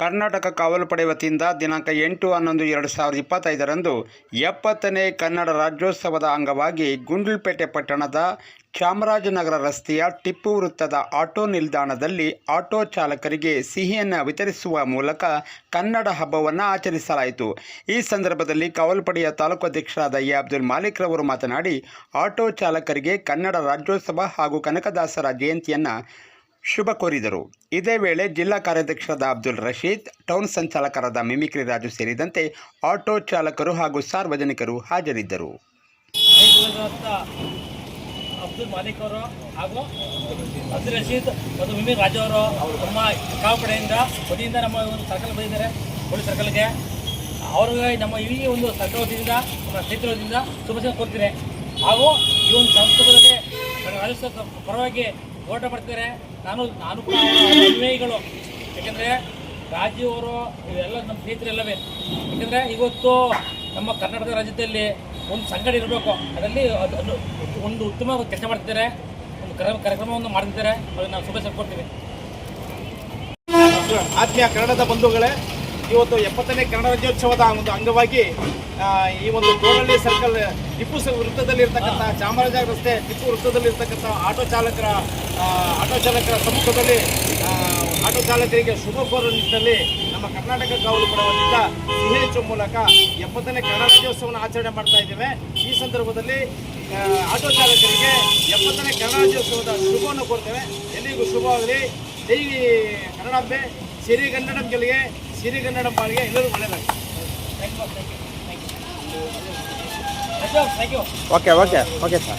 ಕರ್ನಾಟಕ ಕಾವಲು ಪಡೆ ವತಿಯಿಂದ ದಿನಾಂಕ ಎಂಟು ಹನ್ನೊಂದು ಎರಡು ಸಾವಿರದ ಇಪ್ಪತ್ತೈದರಂದು ಎಪ್ಪತ್ತನೇ ಕನ್ನಡ ರಾಜ್ಯೋತ್ಸವದ ಅಂಗವಾಗಿ ಗುಂಡ್ಲುಪೇಟೆ ಪಟ್ಟಣದ ಚಾಮರಾಜನಗರ ರಸ್ತೆಯ ಟಿಪ್ಪು ವೃತ್ತದ ಆಟೋ ನಿಲ್ದಾಣದಲ್ಲಿ ಆಟೋ ಚಾಲಕರಿಗೆ ಸಿಹಿಯನ್ನು ವಿತರಿಸುವ ಮೂಲಕ ಕನ್ನಡ ಹಬ್ಬವನ್ನು ಆಚರಿಸಲಾಯಿತು. ಈ ಸಂದರ್ಭದಲ್ಲಿ ಕಾವಲು ಪಡೆಯ ತಾಲೂಕು ಅಧ್ಯಕ್ಷರಾದ ಎ. ಅಬ್ದುಲ್ ಮಾಲಿಕ್ ರವರು ಮಾತನಾಡಿ, ಆಟೋ ಚಾಲಕರಿಗೆ ಕನ್ನಡ ರಾಜ್ಯೋತ್ಸವ ಹಾಗೂ ಕನಕದಾಸರ ಜಯಂತಿಯನ್ನು ಶುಭ ಕೋರಿದರು. ಇದೇ ವೇಳೆ ಜಿಲ್ಲಾ ಕಾರ್ಯಾಧ್ಯಕ್ಷರಾದ ಅಬ್ದುಲ್ ರಶೀದ್, ಟೌನ್ ಸಂಚಾಲಕರಾದ ಮಿಮಿಕ್ರಿ ರಾಜು ಸೇರಿದಂತೆ ಆಟೋ ಚಾಲಕರು ಹಾಗೂ ಸಾರ್ವಜನಿಕರು ಹಾಜರಿದ್ದರು. ಅಬ್ದುಲ್ ಮಾಲಿಕ್ ಅವರು ಹಾಗೂ ಅಬ್ದುಲ್ ರಶೀದ್ ಮತ್ತು ಮಿಮಿ ರಾಜು ಅವರು ನಮ್ಮ ಕಾವು ಕಡೆಯಿಂದ ವತಿಯಿಂದ ನಮ್ಮ ಒಂದು ಸರ್ಕಲ್ ಬಂದಿದ್ದಾರೆ, ಪೊಲೀಸ್ ಸರ್ಕಲ್ಗೆ. ಅವ್ರಿಗೆ ನಮ್ಮ ಇಡೀ ಒಂದು ಸರ್ಕಲ್ ನಮ್ಮ ಸ್ನೇಹಿತರ ವತಿಯಿಂದ ಶುಭಾಶಯ ಹಾಗೂ ಈ ಒಂದು ಸಂದರ್ಭದಲ್ಲಿ ನನ್ನ ಪರವಾಗಿ ಹೋರಾಟ ಮಾಡ್ತಾರೆ ನಾನು ನಾನು ಕೂಡ ಅನುಯಾಯಿಗಳು ಯಾಕೆಂದರೆ ರಾಜ್ಯವರು ಇವೆಲ್ಲ ನಮ್ಮ ಸ್ನೇಹಿತರೆಲ್ಲವೇ. ಯಾಕೆಂದರೆ ಇವತ್ತು ನಮ್ಮ ಕರ್ನಾಟಕ ರಾಜ್ಯದಲ್ಲಿ ಒಂದು ಸಂಘಟನೆ ಇರಬೇಕು. ಅದರಲ್ಲಿ ಅದು ಒಂದು ಉತ್ತಮ ಕೆಲಸ ಮಾಡ್ತಿದ್ದಾರೆ ಒಂದು ಕರ, ಕಾರ್ಯಕ್ರಮವನ್ನು ಮಾಡ್ತಿದ್ದಾರೆ ಅದನ್ನು ನಾವು ಶುಭ ಕೊಡ್ತೀವಿ ಆತ್ಮೀಯ ಕನ್ನಡದ ಬಂಧುಗಳೇ ಇವತ್ತು ಎಪ್ಪತ್ತನೇ ಕನ್ನಡ ರಾಜ್ಯೋತ್ಸವದ ಒಂದು ಅಂಗವಾಗಿ ಈ ಒಂದು ಗೋಡಳ್ಳಿ ಸರ್ಕಲ್, ಟಿಪ್ಪು ಸರ್ ವೃತ್ತದಲ್ಲಿ ಇರ್ತಕ್ಕಂಥ ಚಾಮರಾಜ ರಸ್ತೆ ಟಿಪ್ಪು ವೃತ್ತದಲ್ಲಿ ಇರ್ತಕ್ಕಂಥ ಆಟೋ ಚಾಲಕರ ಆಟೋ ಚಾಲಕರ ಸಮ್ಮುಖದಲ್ಲಿ ಆಟೋ ಚಾಲಕರಿಗೆ ಶುಭ ಕೋರುವ ನಿಟ್ಟಿನಲ್ಲಿ ನಮ್ಮ ಕರ್ನಾಟಕ ಕಾವಲು ಪಡೆಯುವಂತ ಸಿಹೆ ಹಂಚುವ ಮೂಲಕ ಎಪ್ಪತ್ತನೇ ಕನ್ನಡ ರಾಜ್ಯೋತ್ಸವವನ್ನು ಆಚರಣೆ ಮಾಡ್ತಾ ಇದ್ದೇವೆ. ಈ ಸಂದರ್ಭದಲ್ಲಿ ಆಟೋ ಚಾಲಕರಿಗೆ ಎಪ್ಪತ್ತನೇ ಕನ್ನಡ ರಾಜ್ಯೋತ್ಸವದ ಶುಭವನ್ನು ಕೋರ್ತೇವೆ. ಎಲ್ಲಿಗೂ ಶುಭವಾಗಲಿ. ಜೈ ಕನ್ನಡಾಂಬೆ ಸಿರಿಗನ್ನಡಂ ಗೆಲ್ಲಿಗೆ ಸಿರಿಗನ್ನಡಂ ಬಾಳಿಗೆ ಎಲ್ಲರೂ you thank you thank you okay okay okay sir